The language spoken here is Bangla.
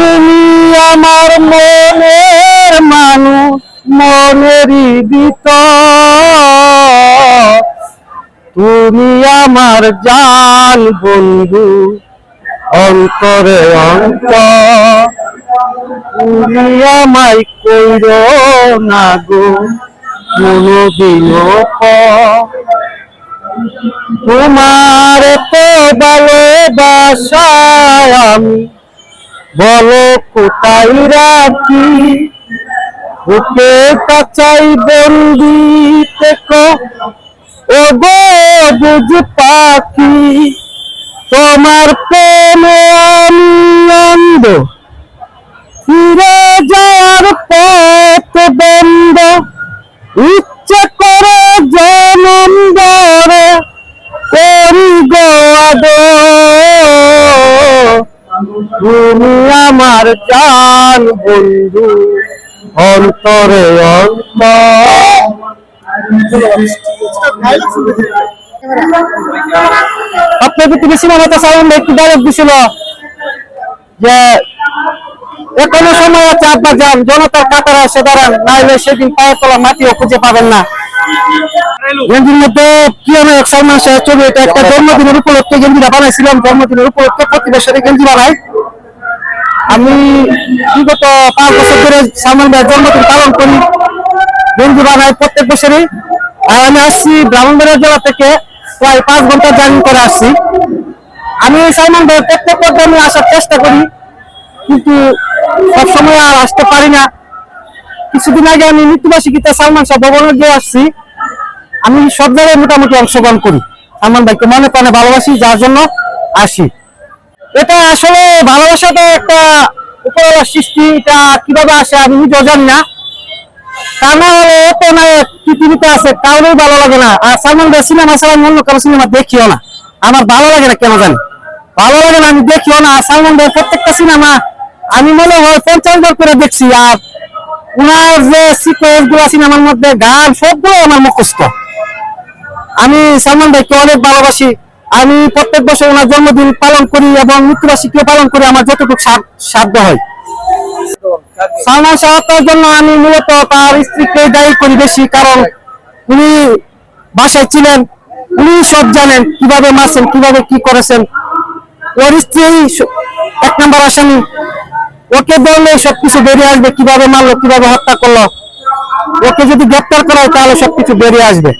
তুমি আমার মনের মানুষ, মনেরই ভিতর। তুমি আমার জান বন্ধু, অন্তরে অন্তর। তুমি আমায় কইর না গো, কোনদিন তোমার তো ভালোবাসায় আমি বলো কোথায় রাখি? ওকে কাচাই বন্দি থেকো। ও বুঝ পাখি, তোমার প্রেমে আমি অন্ধ। ফিরে যাওয়ার পথ বন্ধ। ইচ্ছে করে জনম ধরে। করি গো আদর। তুমি আমার জান বন্ধু, অন্তরে আপনার পৃথিবী সিনেমাতে সাউন্ড একটু ডায়লগ দিছিল। যে এখনও সময় আছে আব্বা যান জনতার কাতারে এসে দাঁড়ান, নাইলে সেদিন পায়ের তলা মাটিও খুঁজে পাবেন না। গেঞ্জির মধ্যে প্রিয় নায়ক সালমান শাহের ছবি, এটা একটা জন্মদিনের উপলক্ষে গেঞ্জিটা বানাইছিলাম, জন্মদিনের উপলক্ষে প্রতি বছরে গেঞ্জি বানাই। আমি বিগত পাঁচ বছর ধরে সালমান ভাইয়ের জন্মদিন পালন করি। গেঞ্জি বানাই প্রত্যেক বছরই। আর আমি আসছি ব্রাহ্মণবাড়িয়া জেলা থেকে প্রায় পাঁচ ঘণ্টা জার্নি করে আসছি। আমি সালমান ভাইয়ের প্রত্যেক প্রোগ্রামে আসার চেষ্টা করি, কিন্তু সবসময় আর আসতে পারি না। কিছুদিন আগে আমি মৃত্যুবার্ষিকীতে সালমান শাহ ভবনে গিয়ে আসছি। আমি সব জায়গায় মোটামুটি অংশগ্রহণ করি। সালমান ভাইকে মনে প্রাণে ভালোবাসি, যার জন্য আসি। এটা আসলে ভালোবাসাটা একটা উপরওয়ালার সৃষ্টি, এটা কীভাবে আসে আমি নিজেও জানি না। না এত নায়ক পৃথিবীতে আছে, কাউরেই ভালো লাগে না। আর সালমান ভাই সিনেমা ছাড়া অন্য কারও সিনেমা দেখিও না। আমার ভালো লাগে না কেন জানি? ভালো লাগে না আমি দেখিও না। সালমান ভাই প্রত্যেকটা সিনেমা আমি মনে হয় পঞ্চাশ বার করে দেখছি। আর উনার যে সিকোয়েন্সগুলো সিনেমার মধ্যে, গান সবগুলো আমার মুখস্থ। আমি সালমান ভাইকে অনেক ভালোবাসি। আমি প্রত্যেক বছর ওনার জন্মদিন পালন করি এবং মৃত্যুবার্ষিকীও পালন করি, আমার যতটুকু সাধ্য হয়। সালমান শাহ হত্যার জন্য আমি মূলত তার স্ত্রীকে দায়ী করি বেশি, কারণ উনি বাসায় ছিলেন, উনি সব জানেন কীভাবে মারছেন, কীভাবে কি করেছেন। ওর স্ত্রী এক নম্বর আসামি। ওকে বললে সবকিছু বেরিয়ে আসবে, কীভাবে মারলো, কীভাবে হত্যা করল। ওকে যদি গ্রেপ্তার করা হয় তাহলে সবকিছু বেরিয়ে আসবে।